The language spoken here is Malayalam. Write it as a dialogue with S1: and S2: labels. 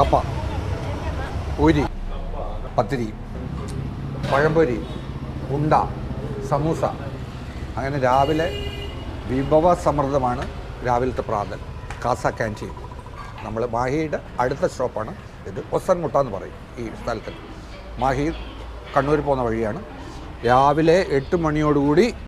S1: കപ്പ പൂരി പത്തിരി പഴംപൊരി ഉണ്ട സമൂസ. അങ്ങനെ രാവിലെ വിഭവസമൃദ്ധമാണ് രാവിലത്തെ പ്രാതൽ. കാസ ക്യാന്റീൻ നമ്മൾ മാഹിയുടെ അടുത്ത ഷോപ്പാണ് ഇത് ഒസൻമുട്ട എന്ന് പറയും ഈ സ്ഥലത്തിൽ. മാഹി കണ്ണൂർ പോകുന്ന വഴിയാണ്. രാവിലെ എട്ട് മണിയോടുകൂടി